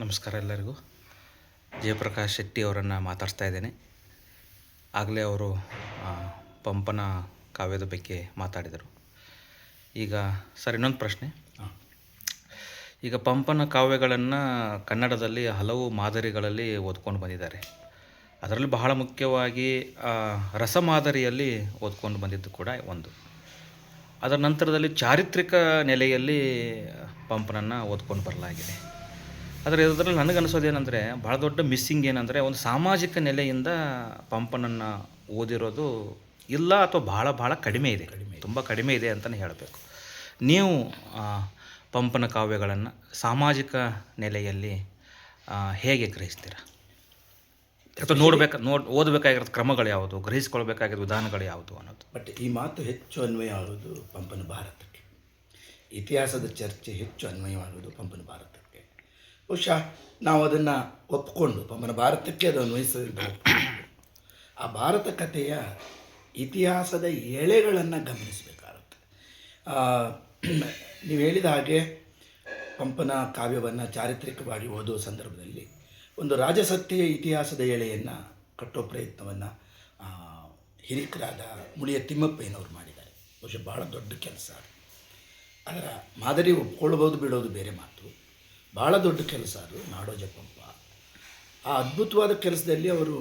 ನಮಸ್ಕಾರ ಎಲ್ಲರಿಗೂ. ಜಯಪ್ರಕಾಶ್ ಶೆಟ್ಟಿ ಅವರನ್ನು ಮಾತಾಡ್ತಾ ಇದ್ದೇನೆ. ಆಗಲೇ ಅವರು ಪಂಪನ ಕಾವ್ಯದ ಬಗ್ಗೆ ಮಾತಾಡಿದರು. ಈಗ ಸರ್ ಇನ್ನೊಂದು ಪ್ರಶ್ನೆ. ಈಗ ಪಂಪನ ಕಾವ್ಯಗಳನ್ನು ಕನ್ನಡದಲ್ಲಿ ಹಲವು ಮಾದರಿಗಳಲ್ಲಿ ಓದ್ಕೊಂಡು ಬಂದಿದ್ದಾರೆ. ಅದರಲ್ಲಿ ಬಹಳ ಮುಖ್ಯವಾಗಿ ರಸ ಮಾದರಿಯಲ್ಲಿ ಓದ್ಕೊಂಡು ಬಂದಿದ್ದು ಕೂಡ ಒಂದು. ಅದರ ನಂತರದಲ್ಲಿ ಚಾರಿತ್ರಿಕ ನೆಲೆಯಲ್ಲಿ ಪಂಪನನ್ನು ಓದ್ಕೊಂಡು ಬರಲಾಗಿದೆ. ಆದರೆ ಇದರಲ್ಲಿ ನನಗನ್ನಿಸೋದೇನೆಂದರೆ ಭಾಳ ದೊಡ್ಡ ಮಿಸ್ಸಿಂಗ್ ಏನಂದರೆ ಒಂದು ಸಾಮಾಜಿಕ ನೆಲೆಯಿಂದ ಪಂಪನನ್ನು ಓದಿರೋದು ಇಲ್ಲ ಅಥವಾ ಭಾಳ ಭಾಳ ಕಡಿಮೆ ಇದೆ. ತುಂಬ ಕಡಿಮೆ ಇದೆ ಅಂತಲೇ ಹೇಳಬೇಕು. ನೀವು ಪಂಪನ ಕಾವ್ಯಗಳನ್ನು ಸಾಮಾಜಿಕ ನೆಲೆಯಲ್ಲಿ ಹೇಗೆ ಗ್ರಹಿಸ್ತೀರಾ? ಅಥವಾ ನೋಡ್ಬೇಕು ನೋಡ್ ಓದಬೇಕಾಗಿರೋ ಕ್ರಮಗಳು ಯಾವುದು? ಗ್ರಹಿಸ್ಕೊಳ್ಬೇಕಾಗಿರೋ ವಿಧಾನಗಳು ಯಾವುದು ಅನ್ನೋದು. ಬಟ್ ಈ ಮಾತು ಹೆಚ್ಚು ಅನ್ವಯವಾಗುವುದು ಪಂಪನ ಭಾರತಕ್ಕೆ. ಇತಿಹಾಸದ ಚರ್ಚೆ ಹೆಚ್ಚು ಅನ್ವಯವಾಗುವುದು ಪಂಪನ ಭಾರತಕ್ಕೆ. ಬಹುಶಃ ನಾವು ಅದನ್ನು ಒಪ್ಪಿಕೊಂಡು ಮನ ಭಾರತಕ್ಕೆ ಅದು ಅನ್ವಯಿಸಿರ್ಬೋದು ಆ ಭಾರತ ಕಥೆಯ ಇತಿಹಾಸದ ಎಳೆಗಳನ್ನು ಗಮನಿಸಬೇಕಾಗುತ್ತೆ. ನೀವು ಹೇಳಿದ ಹಾಗೆ ಪಂಪನ ಕಾವ್ಯವನ್ನು ಚಾರಿತ್ರಿಕವಾಗಿ ಓದುವ ಸಂದರ್ಭದಲ್ಲಿ ಒಂದು ರಾಜಸತ್ತೆಯ ಇತಿಹಾಸದ ಎಳೆಯನ್ನು ಕಟ್ಟೋ ಪ್ರಯತ್ನವನ್ನು ಹಿರಿಕರಾದ ಮುಳಿಯ ತಿಮ್ಮಪ್ಪಯ್ಯನವರು ಮಾಡಿದ್ದಾರೆ. ಬಹುಶಃ ಭಾಳ ದೊಡ್ಡ ಕೆಲಸ ಅದು. ಅದರ ಮಾದರಿ ಒಪ್ಕೊಳ್ಬೋದು ಬಿಡೋದು ಬೇರೆ ಮಾತು. ಭಾಳ ದೊಡ್ಡ ಕೆಲಸ ಅದು, ನಾಡೋಜ ಪಂಪ. ಆ ಅದ್ಭುತವಾದ ಕೆಲಸದಲ್ಲಿ ಅವರು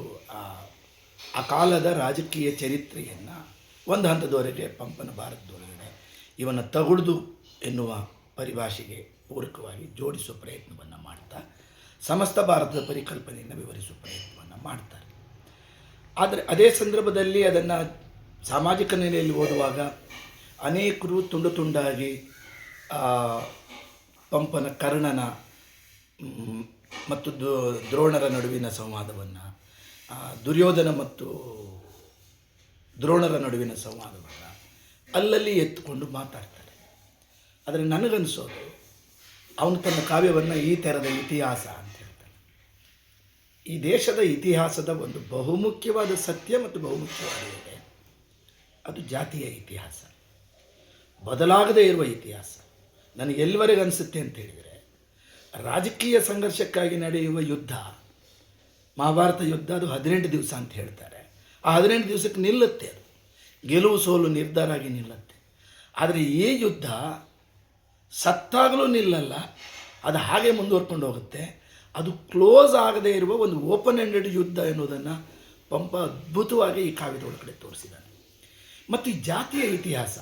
ಆ ಕಾಲದ ರಾಜಕೀಯ ಚರಿತ್ರೆಯನ್ನು ಒಂದು ಹಂತದವರೆಗೆ ಪಂಪನ ಭಾರತದೊಳಗಡೆ ಇವನ ತಗುಡ್ದು ಎನ್ನುವ ಪರಿಭಾಷೆಗೆ ಪೂರಕವಾಗಿ ಜೋಡಿಸುವ ಪ್ರಯತ್ನವನ್ನು ಮಾಡ್ತಾ, ಸಮಸ್ತ ಭಾರತದ ಪರಿಕಲ್ಪನೆಯನ್ನು ವಿವರಿಸುವ ಪ್ರಯತ್ನವನ್ನು ಮಾಡ್ತಾರೆ. ಆದರೆ ಅದೇ ಸಂದರ್ಭದಲ್ಲಿ ಅದನ್ನು ಸಾಮಾಜಿಕ ನೆಲೆಯಲ್ಲಿ ಓದುವಾಗ ಅನೇಕರು ತುಂಡು ತುಂಡಾಗಿ ಪಂಪನ ಕರ್ಣನ ಮತ್ತು ದ್ರೋಣರ ನಡುವಿನ ಸಂವಾದವನ್ನು ದುರ್ಯೋಧನ ಮತ್ತು ದ್ರೋಣರ ನಡುವಿನ ಸಂವಾದವನ್ನು ಅಲ್ಲಲ್ಲಿ ಎತ್ತುಕೊಂಡು ಮಾತಾಡ್ತಾರೆ. ಆದರೆ ನನಗನ್ನಿಸೋದು ಅವನು ತನ್ನ ಕಾವ್ಯವನ್ನು ಈ ಥರದ ಇತಿಹಾಸ ಅಂತ ಹೇಳ್ತಾನೆ. ಈ ದೇಶದ ಇತಿಹಾಸದ ಒಂದು ಬಹುಮುಖ್ಯವಾದ ಸತ್ಯ ಮತ್ತು ಬಹುಮುಖ್ಯವಾದ ಅದು ಜಾತಿಯ ಇತಿಹಾಸ. ಬದಲಾಗದೇ ಇರುವ ಇತಿಹಾಸ. ನನಗೆ ಎಲ್ಲಿವರೆಗೆ ಅನಿಸುತ್ತೆ ಅಂತ ಹೇಳಿದರೆ, ರಾಜಕೀಯ ಸಂಘರ್ಷಕ್ಕಾಗಿ ನಡೆಯುವ ಯುದ್ಧ, ಮಹಾಭಾರತ ಯುದ್ಧ ಅದು ಹದಿನೆಂಟು ದಿವಸ ಅಂತ ಹೇಳ್ತಾರೆ. ಆ ಹದಿನೆಂಟು ದಿವಸಕ್ಕೆ ನಿಲ್ಲುತ್ತೆ ಅದು. ಗೆಲುವು ಸೋಲು ನಿರ್ಧಾರ ಆಗಿ ನಿಲ್ಲುತ್ತೆ. ಆದರೆ ಈ ಯುದ್ಧ ಸತ್ತಾಗಲೂ ನಿಲ್ಲಲ್ಲ, ಅದು ಹಾಗೆ ಮುಂದುವರ್ಕೊಂಡು ಹೋಗುತ್ತೆ. ಅದು ಕ್ಲೋಸ್ ಆಗದೇ ಇರುವ ಒಂದು ಓಪನ್ ಎಂಡೆಡ್ ಯುದ್ಧ ಎನ್ನುವುದನ್ನು ಪಂಪ ಅದ್ಭುತವಾಗಿ ಈ ಕಾವ್ಯದ ಒಳಗಡೆ ತೋರಿಸಿದ್ದಾನೆ. ಮತ್ತು ಈ ಜಾತಿಯ ಇತಿಹಾಸ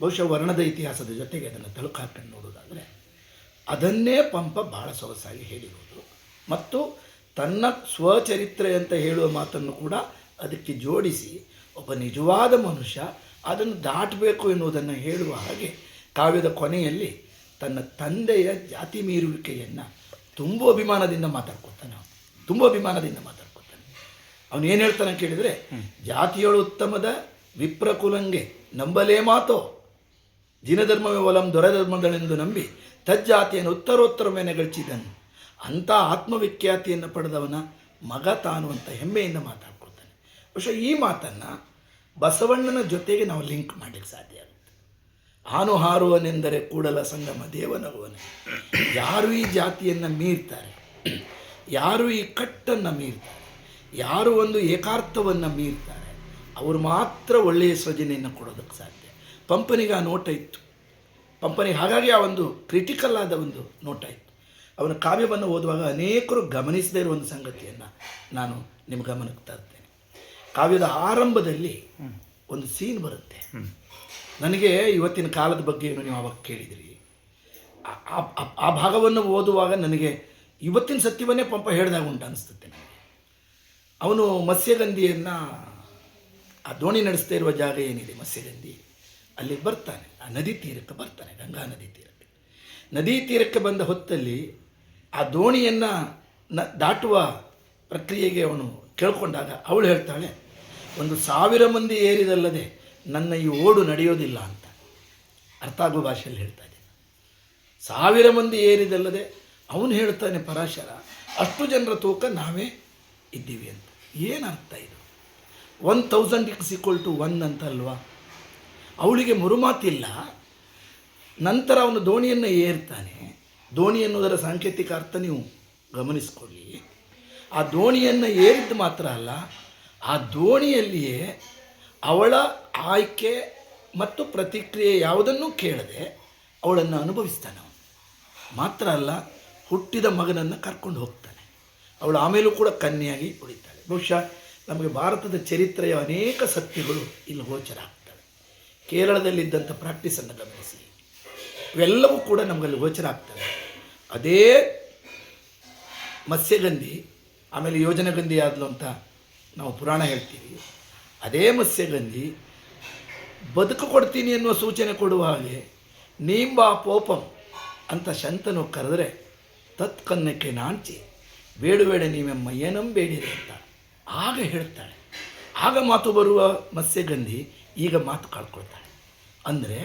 ಬಹುಶಃ ವರ್ಣದ ಇತಿಹಾಸದ ಜೊತೆಗೆ ಅದನ್ನು ತಳುಕು ಹಾಕೊಂಡು ನೋಡೋದಾದರೆ ಅದನ್ನೇ ಪಂಪ ಭಾಳ ಸೊಗಸಾಗಿ ಹೇಳಿರೋದು. ಮತ್ತು ತನ್ನ ಸ್ವಚರಿತ್ರೆ ಅಂತ ಹೇಳುವ ಮಾತನ್ನು ಕೂಡ ಅದಕ್ಕೆ ಜೋಡಿಸಿ ಒಬ್ಬ ನಿಜವಾದ ಮನುಷ್ಯ ಅದನ್ನು ದಾಟಬೇಕು ಎನ್ನುವುದನ್ನು ಹೇಳುವ ಹಾಗೆ ಕಾವ್ಯದ ಕೊನೆಯಲ್ಲಿ ತನ್ನ ತಂದೆಯ ಜಾತಿ ಮೀರುವಿಕೆಯನ್ನು ತುಂಬ ಅಭಿಮಾನದಿಂದ ಮಾತಾಡ್ಕೊತಾನೆ ಅವನು. ತುಂಬ ಅಭಿಮಾನದಿಂದ ಮಾತಾಡ್ಕೊತಾನೆ ಅವನು ಏನು ಹೇಳ್ತಾನೆ ಕೇಳಿದರೆ ಜಾತಿಯೊಳು ಉತ್ತಮದ ವಿಪ್ರಕುಲಂಗೆ ನಂಬಲೇ ಮಾತೋ ಜಿನಧರ್ಮವೇ ಒಲಂ ದೊರೆಧರ್ಮಗಳೆಂದು ನಂಬಿ ತಜ್ಜಾತಿಯನ್ನು ಉತ್ತರೋತ್ತರವೇ ಮೇಲೆ ಗಳಿಸಿದನು. ಅಂಥ ಆತ್ಮವಿಖ್ಯಾತಿಯನ್ನು ಪಡೆದವನ ಮಗ ತಾನು ಅಂತ ಹೆಮ್ಮೆಯಿಂದ ಮಾತಾಡ್ಕೊಳ್ತಾನೆ. ಬಹುಶಃ ಈ ಮಾತನ್ನು ಬಸವಣ್ಣನ ಜೊತೆಗೆ ನಾವು ಲಿಂಕ್ ಮಾಡಲಿಕ್ಕೆ ಸಾಧ್ಯ ಆಗುತ್ತೆ. ಹಾನು ಹಾರುವನೆಂದರೆ ಕೂಡಲ ಸಂಗಮ ದೇವನಗುವನೆ. ಯಾರು ಈ ಜಾತಿಯನ್ನು ಮೀರ್ತಾರೆ? ಯಾರು ಈ ಕಟ್ಟನ್ನು ಮೀರ್ತಾರೆ? ಯಾರು ಒಂದು ಏಕಾರ್ಥವನ್ನು ಮೀರ್ತಾರೆ? ಅವರು ಮಾತ್ರ ಒಳ್ಳೆಯ ಸೃಜನೆಯನ್ನು ಕೊಡೋದಕ್ಕೆ ಸಾಧ್ಯ ಪಂಪನಿಗೆ ಆ ನೋಟ ಇತ್ತು. ಪಂಪನಿಗೆ ಹಾಗಾಗಿ ಆ ಒಂದು ಕ್ರಿಟಿಕಲ್ ಆದ ಒಂದು ನೋಟ ಇತ್ತು. ಅವನ ಕಾವ್ಯವನ್ನು ಓದುವಾಗ ಅನೇಕರು ಗಮನಿಸದೇ ಇರುವ ಒಂದು ಸಂಗತಿಯನ್ನು ನಾನು ನಿಮ್ಮ ಗಮನಕ್ಕೆ ತರ್ತೇನೆ. ಕಾವ್ಯದ ಆರಂಭದಲ್ಲಿ ಒಂದು ಸೀನ್ ಬರುತ್ತೆ. ನನಗೆ ಇವತ್ತಿನ ಕಾಲದ ಬಗ್ಗೆ ಏನು ನೀವು ಅವಾಗ ಕೇಳಿದಿರಿ? ಆ- ಭಾಗವನ್ನು ಓದುವಾಗ ನನಗೆ ಇವತ್ತಿನ ಸತ್ಯವನ್ನೇ ಪಂಪ ಹೇಳಿದಾಗ ಉಂಟು ಅನಿಸ್ತದೆ ನನಗೆ. ಅವನು ಮತ್ಸ್ಯಗಂಧಿಯನ್ನು, ಆ ದೋಣಿ ನಡೆಸ್ತಾ ಇರುವ ಜಾಗ ಏನಿದೆ ಮತ್ಸ್ಯಗಂಧಿ? ಅಲ್ಲಿ ಬರ್ತಾನೆ, ಆ ನದಿ ತೀರಕ್ಕೆ ಬರ್ತಾನೆ, ಗಂಗಾ ನದಿ ತೀರಕ್ಕೆ. ನದಿ ತೀರಕ್ಕೆ ಬಂದ ಹೊತ್ತಲ್ಲಿ ಆ ದೋಣಿಯನ್ನು ನ ದಾಟುವ ಪ್ರಕ್ರಿಯೆಗೆ ಅವನು ಕೇಳ್ಕೊಂಡಾಗ ಅವಳು ಹೇಳ್ತಾಳೆ, ಒಂದು ಸಾವಿರ ಮಂದಿ ಏರಿದಲ್ಲದೆ ನನ್ನ ಈ ಓಡು ನಡೆಯೋದಿಲ್ಲ ಅಂತ. ಅರ್ಥ ಆಗೋ ಭಾಷೆಯಲ್ಲಿ ಹೇಳ್ತಾ ಇದ್ದೀನಿ. ಸಾವಿರ ಮಂದಿ ಏರಿದಲ್ಲದೆ ಅವನು ಹೇಳ್ತಾನೆ, ಪರಾಶರ, ಅಷ್ಟು ಜನರ ತೂಕ ನಾವೇ ಇದ್ದೀವಿ ಅಂತ. ಏನು ಅರ್ಥ ಇದು? One thousand x equal to one ಅಂತ ಅಲ್ವಾ ಅವಳಿಗೆ ಮುರುಮಾತಿಲ್ಲ. ನಂತರ ಅವನು ದೋಣಿಯನ್ನು ಏರ್ತಾನೆ. ದೋಣಿ ಎನ್ನುವುದರ ಸಾಂಕೇತಿಕ ಅರ್ಥ ನೀವು ಗಮನಿಸ್ಕೊಳ್ಳಿ. ಆ ದೋಣಿಯನ್ನು ಏರಿದ್ದು ಮಾತ್ರ ಅಲ್ಲ, ಆ ದೋಣಿಯಲ್ಲಿಯೇ ಅವಳ ಆಯ್ಕೆ ಮತ್ತು ಪ್ರತಿಕ್ರಿಯೆ ಯಾವುದನ್ನೂ ಕೇಳದೆ ಅವಳನ್ನು ಅನುಭವಿಸ್ತಾನೆ ಅವನು. ಮಾತ್ರ ಅಲ್ಲ, ಹುಟ್ಟಿದ ಮಗನನ್ನು ಕರ್ಕೊಂಡು ಹೋಗ್ತಾನೆ. ಅವಳು ಆಮೇಲೂ ಕೂಡ ಕನ್ಯಾಗಿ ಉಳಿತಾಳೆ. ಬಹುಶಃ ನಮಗೆ ಭಾರತದ ಚರಿತ್ರೆಯ ಅನೇಕ ಸತ್ಯಗಳು ಇಲ್ಲಿ ಗೋಚರ ಕೇರಳದಲ್ಲಿದ್ದಂಥ ಪ್ರಾಕ್ಟೀಸನ್ನು ಗಮನಿಸಿ. ಇವೆಲ್ಲವೂ ಕೂಡ ನಮಗಲ್ಲಿ ಗೋಚರ ಆಗ್ತವೆ ಅದೇ ಮತ್ಸ್ಯಗಂಧಿ, ಆಮೇಲೆ ಯೋಜನಗಂಧಿ ಆದಲು ಅಂತ ನಾವು ಪುರಾಣ ಹೇಳ್ತೀವಿ. ಅದೇ ಮತ್ಸ್ಯಗಂಧಿ, ಬದುಕು ಕೊಡ್ತೀನಿ ಎನ್ನುವ ಸೂಚನೆ ಕೊಡುವ ಹಾಗೆ ನೀಂಬ ಪೋಪಂ ಅಂತ ಶಂತನು ಕರೆದರೆ ತತ್ಕನ್ನಕ್ಕೆ ನಾಂಚಿ ಬೇಡುಬೇಡ ನೀವೆಮ್ಮ ಏನಂಬೇಡಿರಿ ಅಂತ. ಆಗ ಹೇಳ್ತಾಳೆ. ಆಗ ಮಾತು ಬರುವ ಮತ್ಸ್ಯಗಂಧಿ ಈಗ ಮಾತು ಕಳ್ಕೊಳ್ತಾಳೆ. ಅಂದರೆ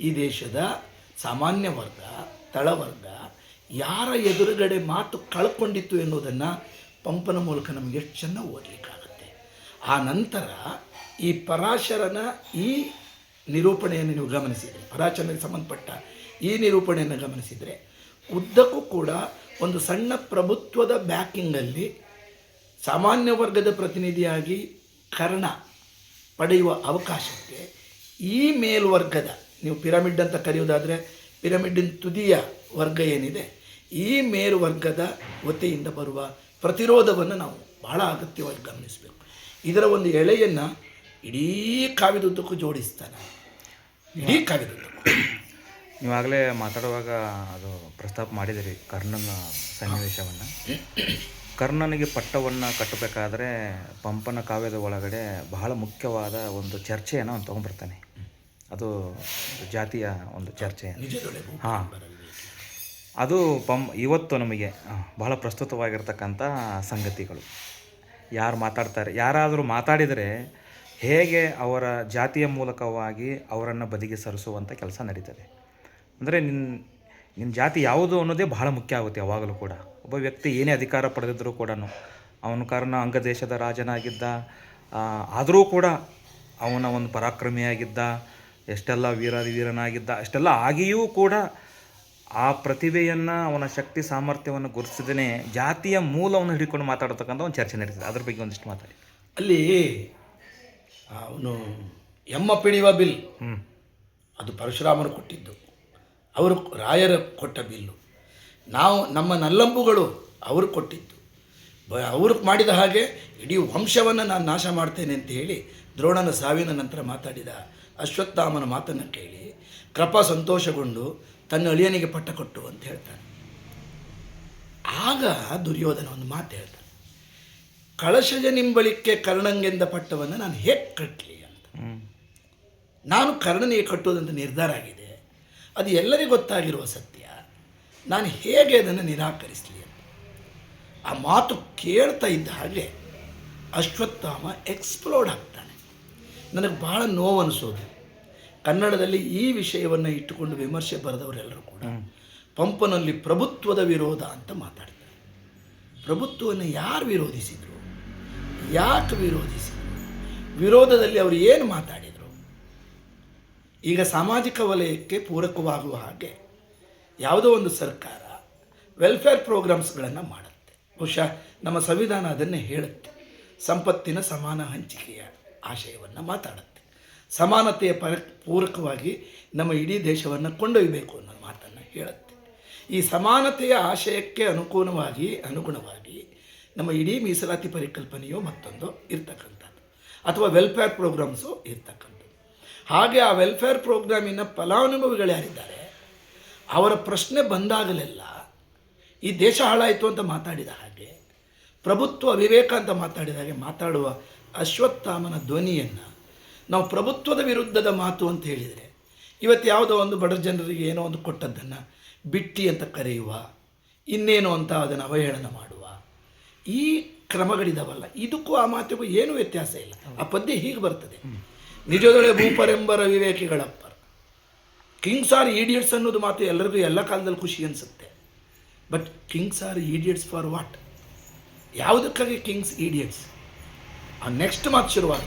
ಈ ದೇಶದ ಸಾಮಾನ್ಯ ವರ್ಗ ತಳವರ್ಗ ಯಾರ ಎದುರುಗಡೆ ಮಾತು ಕಳ್ಕೊಂಡಿತ್ತು ಎನ್ನುವುದನ್ನು ಪಂಪನ ಮೂಲಕ ನಮಗೆ ಎಷ್ಟು ಚೆನ್ನಾಗಿ ಓದಲಿಕ್ಕಾಗುತ್ತೆ? ಆ ನಂತರ ಈ ಪರಾಶರನ ಈ ನಿರೂಪಣೆಯನ್ನು ನೀವು ಗಮನಿಸಿದರೆ, ಪರಾಶರನಿಗೆ ಸಂಬಂಧಪಟ್ಟ ಈ ನಿರೂಪಣೆಯನ್ನು ಗಮನಿಸಿದರೆ, ಉದ್ದಕ್ಕೂ ಕೂಡ ಒಂದು ಸಣ್ಣ ಪ್ರಭುತ್ವದ ಬ್ಯಾಕಿಂಗಲ್ಲಿ ಸಾಮಾನ್ಯ ವರ್ಗದ ಪ್ರತಿನಿಧಿಯಾಗಿ ಕರ್ಣ ಪಡೆಯುವ ಅವಕಾಶಕ್ಕೆ ಈ ಮೇಲ್ವರ್ಗದ, ನೀವು ಪಿರಮಿಡ್ ಅಂತ ಕರೆಯೋದಾದರೆ ಪಿರಮಿಡಿನ ತುದಿಯ ವರ್ಗ ಏನಿದೆ, ಈ ಮೇಲ್ವರ್ಗದ ವತಿಯಿಂದ ಬರುವ ಪ್ರತಿರೋಧವನ್ನು ನಾವು ಬಹಳ ಅಗತ್ಯವಾಗಿ ಗಮನಿಸಬೇಕು. ಇದರ ಒಂದು ಎಳೆಯನ್ನು ಇಡೀ ಕಾವ್ಯದುದ್ದಕ್ಕೂ ಜೋಡಿಸ್ತಾನೆ. ಇಡೀ ಕಾವ್ಯದುದ್ದಕ್ಕೂ ನೀವಾಗಲೇ ಮಾತಾಡುವಾಗ ಅದು ಪ್ರಸ್ತಾಪ ಮಾಡಿದಿರಿ ಕರ್ಣನ ಸನ್ನಿವೇಶವನ್ನು. ಕರ್ಣನಿಗೆ ಪಟ್ಟವನ್ನು ಕಟ್ಟಬೇಕಾದ್ರೆ ಪಂಪನ ಕಾವ್ಯದ ಒಳಗಡೆ ಬಹಳ ಮುಖ್ಯವಾದ ಒಂದು ಚರ್ಚೆಯನ್ನು ಅವನು ತೊಗೊಂಡ್ಬರ್ತಾನೆ. ಅದು ಜಾತಿಯ ಒಂದು ಚರ್ಚೆ. ಹಾಂ. ಅದು ಪಂ ಇವತ್ತು ನಮಗೆ ಬಹಳ ಪ್ರಸ್ತುತವಾಗಿರ್ತಕ್ಕಂಥ ಸಂಗತಿಗಳು. ಯಾರು ಮಾತಾಡ್ತಾರೆ ಯಾರಾದರೂ ಮಾತಾಡಿದರೆ ಹೇಗೆ ಅವರ ಜಾತಿಯ ಮೂಲಕವಾಗಿ ಅವರನ್ನು ಬದಿಗೆ ಸರಿಸುವಂಥ ಕೆಲಸ ನಡೀತದೆ. ಅಂದರೆ ನಿನ್ನ ನಿನ್ನ ಜಾತಿ ಯಾವುದು ಅನ್ನೋದೇ ಬಹಳ ಮುಖ್ಯ ಆಗುತ್ತೆ ಯಾವಾಗಲೂ ಕೂಡ. ಒಬ್ಬ ವ್ಯಕ್ತಿ ಏನೇ ಅಧಿಕಾರ ಪಡೆದಿದ್ದರೂ ಕೂಡ ಅವನ ಕಾರಣ ಅಂಗದೇಶದ ರಾಜನಾಗಿದ್ದ ಆ, ಆದರೂ ಕೂಡ ಅವನ ಒಂದು ಪರಾಕ್ರಮಿಯಾಗಿದ್ದ ಎಷ್ಟೆಲ್ಲ ವೀರಾದಿ ವೀರನಾಗಿದ್ದ ಅಷ್ಟೆಲ್ಲ ಆಗಿಯೂ ಕೂಡ ಆ ಪ್ರತಿಭೆಯನ್ನು ಅವನ ಶಕ್ತಿ ಸಾಮರ್ಥ್ಯವನ್ನು ಗುರುತಿಸದೇ ಜಾತಿಯ ಮೂಲವನ್ನು ಹಿಡ್ಕೊಂಡು ಮಾತಾಡತಕ್ಕಂಥ ಒಂದು ಚರ್ಚೆ ನಡೀತದೆ. ಅದ್ರ ಬಗ್ಗೆ ಒಂದಿಷ್ಟು ಮಾತಾಡಿ. ಅಲ್ಲಿ ಅವನು ಎಮ್ಮ ಪಿಡಿಯುವ ಬಿಲ್. ಹ್ಞೂ ಅದು ಪರಶುರಾಮರು ಕೊಟ್ಟಿದ್ದು. ಅವರು ರಾಯರ ಕೊಟ್ಟ ಬಿಲ್ಲು. ನಾವು ನಮ್ಮ ನಲ್ಲಂಬುಗಳು ಅವರು ಕೊಟ್ಟಿದ್ದು. ಬ ಅವರು ಮಾಡಿದ ಹಾಗೆ ಇಡೀ ವಂಶವನ್ನು ನಾನು ನಾಶ ಮಾಡ್ತೇನೆ ಅಂತ ಹೇಳಿ ದ್ರೋಣನ ಸಾವಿನ ನಂತರ ಮಾತಾಡಿದ ಅಶ್ವತ್ಥಾಮನ ಮಾತನ್ನು ಕೇಳಿ ಕೃಪ ಸಂತೋಷಗೊಂಡು ತನ್ನ ಅಳಿಯನಿಗೆ ಪಟ್ಟ ಕೊಟ್ಟು ಅಂತ ಹೇಳ್ತಾನೆ. ಆಗ ದುರ್ಯೋಧನ ಒಂದು ಮಾತು ಹೇಳ್ತಾನೆ. ಕಳಶಜ ನಿಂಬಳಿಕೆ ಕರ್ಣಂಗೆಂದ ಪಟ್ಟವನ್ನು ನಾನು ಹೇಗೆ ಕಟ್ಟಲಿ ಅಂತ. ನಾನು ಕರ್ಣನಿಗೆ ಕಟ್ಟುವುದಂತ ನಿರ್ಧಾರ ಆಗಿದೆ. ಅದು ಎಲ್ಲರಿಗೂ ಗೊತ್ತಾಗಿರುವ ಸತ್ಯ. ನಾನು ಹೇಗೆ ಅದನ್ನು ನಿರಾಕರಿಸಲಿ ಆ ಮಾತು ಕೇಳ್ತಾ ಇದ್ದ ಹಾಗೆ ಅಶ್ವತ್ಥಾಮ ಎಕ್ಸ್ಪ್ಲೋರ್ಡ್ ಆಗ್ತಾನೆ. ನನಗೆ ಭಾಳ ನೋವು ಅನಿಸೋದು ಕನ್ನಡದಲ್ಲಿ ಈ ವಿಷಯವನ್ನು ಇಟ್ಟುಕೊಂಡು ವಿಮರ್ಶೆ ಬರೆದವರೆಲ್ಲರೂ ಕೂಡ ಪಂಪನಲ್ಲಿ ಪ್ರಭುತ್ವದ ವಿರೋಧ ಅಂತ ಮಾತಾಡ್ತಾರೆ. ಪ್ರಭುತ್ವವನ್ನು ಯಾರು ವಿರೋಧಿಸಿದರು? ಯಾಕೆ ವಿರೋಧಿಸಿದರು? ವಿರೋಧದಲ್ಲಿ ಅವರು ಏನು ಮಾತಾಡಿದರು? ಈಗ ಸಾಮಾಜಿಕ ವಲಯಕ್ಕೆ ಪೂರಕವಾಗುವ ಹಾಗೆ ಯಾವುದೋ ಒಂದು ಸರ್ಕಾರ ವೆಲ್ಫೇರ್ ಪ್ರೋಗ್ರಾಮ್ಸ್ಗಳನ್ನು ಮಾಡುತ್ತೆ. ಬಹುಶಃ ನಮ್ಮ ಸಂವಿಧಾನ ಅದನ್ನೇ ಹೇಳುತ್ತೆ. ಸಂಪತ್ತಿನ ಸಮಾನ ಹಂಚಿಕೆಯ ಆಶಯವನ್ನು ಮಾತಾಡುತ್ತೆ. ಸಮಾನತೆಯ ಪರ, ಪೂರಕವಾಗಿ ನಮ್ಮ ಇಡೀ ದೇಶವನ್ನು ಕೊಂಡೊಯ್ಯಬೇಕು ಅನ್ನೋ ಮಾತನ್ನು ಹೇಳುತ್ತೆ. ಈ ಸಮಾನತೆಯ ಆಶಯಕ್ಕೆ ಅನುಗುಣವಾಗಿ ಅನುಗುಣವಾಗಿ ನಮ್ಮ ಇಡೀ ಮೀಸಲಾತಿ ಪರಿಕಲ್ಪನೆಯು ಮತ್ತೊಂದು ಇರ್ತಕ್ಕಂಥದ್ದು. ಅಥವಾ ವೆಲ್ಫೇರ್ ಪ್ರೋಗ್ರಾಮ್ಸು ಇರ್ತಕ್ಕಂಥದ್ದು. ಹಾಗೆ ಆ ವೆಲ್ಫೇರ್ ಪ್ರೋಗ್ರಾಮಿನ ಫಲಾನುಭವಿಗಳು ಯಾರಿದ್ದಾರೆ? ಅವರ ಪ್ರಶ್ನೆ ಬಂದಾಗಲೆಲ್ಲ ಈ ದೇಶ ಹಾಳಾಯಿತು ಅಂತ ಮಾತಾಡಿದ ಹಾಗೆ, ಪ್ರಭುತ್ವ ವಿವೇಕ ಅಂತ ಮಾತಾಡಿದ ಹಾಗೆ ಮಾತಾಡುವ ಅಶ್ವತ್ಥಾಮನ ಧ್ವನಿಯನ್ನು ನಾವು ಪ್ರಭುತ್ವದ ವಿರುದ್ಧದ ಮಾತು ಅಂತ ಹೇಳಿದರೆ, ಇವತ್ತು ಯಾವುದೋ ಒಂದು ಬಡ ಜನರಿಗೆ ಏನೋ ಒಂದು ಕೊಟ್ಟದ್ದನ್ನು ಬಿಟ್ಟಿ ಅಂತ ಕರೆಯುವ, ಇನ್ನೇನು ಅಂತ ಅದನ್ನು ಅವಹೇಳನ ಮಾಡುವ, ಈ ಕ್ರಮಗಳಿದಾವಲ್ಲ, ಇದಕ್ಕೂ ಆ ಮಾತಿಗೂ ಏನೂ ವ್ಯತ್ಯಾಸ ಇಲ್ಲ. ಆ ಪದ್ಯ ಹೀಗೆ ಬರ್ತದೆ. ನಿಜದೊಳೆ ಭೂಪರೆಂಬರ ವಿವೇಕಿಗಳಪ್ಪರ ಕಿಂಗ್ಸ್ ಆರ್ ಈಡಿಯಟ್ಸ್ ಅನ್ನೋದು ಮಾತು ಎಲ್ಲರಿಗೂ ಎಲ್ಲ ಕಾಲದಲ್ಲಿ ಖುಷಿ ಅನಿಸುತ್ತೆ. But kings are idiots for what ಯಾವುದಕ್ಕಾಗಿ kings idiots ಆ ನೆಕ್ಸ್ಟ್ ಮಾತು ಶುರುವಾಗ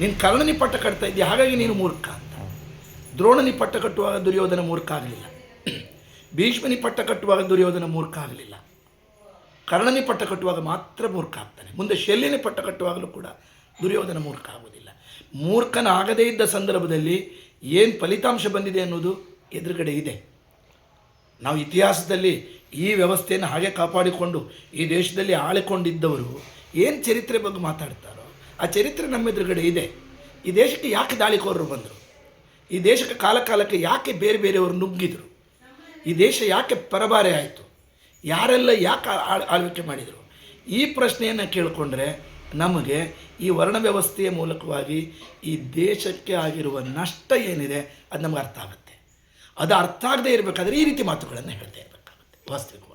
ನೀನು ಕರ್ಣನಿ ಪಟ್ಟ ಕಟ್ತಾ ಇದ್ದೀಯ, ಹಾಗಾಗಿ ನೀನು ಮೂರ್ಖ ಅಂತ. ದ್ರೋಣನಿ ಪಟ್ಟ ಕಟ್ಟುವಾಗ ದುರ್ಯೋಧನ ಮೂರ್ಖ ಆಗಲಿಲ್ಲ. ಭೀಷ್ಮನಿ ಪಟ್ಟ ಕಟ್ಟುವಾಗ ದುರ್ಯೋಧನ ಮೂರ್ಖ ಆಗಲಿಲ್ಲ. ಕರ್ಣನಿ ಪಟ್ಟ ಕಟ್ಟುವಾಗ ಮಾತ್ರ ಮೂರ್ಖ ಆಗ್ತಾನೆ. ಮುಂದೆ ಶಲ್ಯನಿ ಪಟ್ಟ ಕಟ್ಟುವಾಗಲೂ ಕೂಡ ದುರ್ಯೋಧನ ಮೂರ್ಖ ಆಗುವುದಿಲ್ಲ. ಮೂರ್ಖನಾಗದೇ ಇದ್ದ ಸಂದರ್ಭದಲ್ಲಿ ಏನು ಫಲಿತಾಂಶ ಬಂದಿದೆ ಅನ್ನೋದು ಎದುರುಗಡೆ ಇದೆ. ನಾವು ಇತಿಹಾಸದಲ್ಲಿ ಈ ವ್ಯವಸ್ಥೆಯನ್ನು ಹಾಗೆ ಕಾಪಾಡಿಕೊಂಡು ಈ ದೇಶದಲ್ಲಿ ಆಳಿಕೊಂಡಿದ್ದವರು ಏನು ಚರಿತ್ರೆ ಬಗ್ಗೆ ಮಾತಾಡ್ತಾರೋ ಆ ಚರಿತ್ರೆ ನಮ್ಮ ಎದುರುಗಡೆ ಇದೆ. ಈ ದೇಶಕ್ಕೆ ಯಾಕೆ ದಾಳಿಕೋರರು ಬಂದರು? ಈ ದೇಶಕ್ಕೆ ಕಾಲ ಕಾಲಕ್ಕೆ ಯಾಕೆ ಬೇರೆ ಬೇರೆಯವರು ನುಗ್ಗಿದರು? ಈ ದೇಶ ಯಾಕೆ ಪರಬಾರೆ ಆಯಿತು? ಯಾರೆಲ್ಲ ಯಾಕೆ ಆಳ್- ಆಳ್ವಿಕೆ ಮಾಡಿದರು? ಈ ಪ್ರಶ್ನೆಯನ್ನು ಕೇಳಿಕೊಂಡ್ರೆ ನಮಗೆ ಈ ವರ್ಣ ವ್ಯವಸ್ಥೆಯ ಮೂಲಕವಾಗಿ ಈ ದೇಶಕ್ಕೆ ಆಗಿರುವ ನಷ್ಟ ಏನಿದೆ ಅದು ನಮಗೆ ಅರ್ಥ ಆಗುತ್ತೆ. ಅದು ಅರ್ಥ ಆಗದೇ ಇರಬೇಕಾದ್ರೆ ಈ ರೀತಿ ಮಾತುಗಳನ್ನು ಹೇಳ್ತಾ ಇರಬೇಕಾಗುತ್ತೆ. ವಾಸ್ತವಿಕ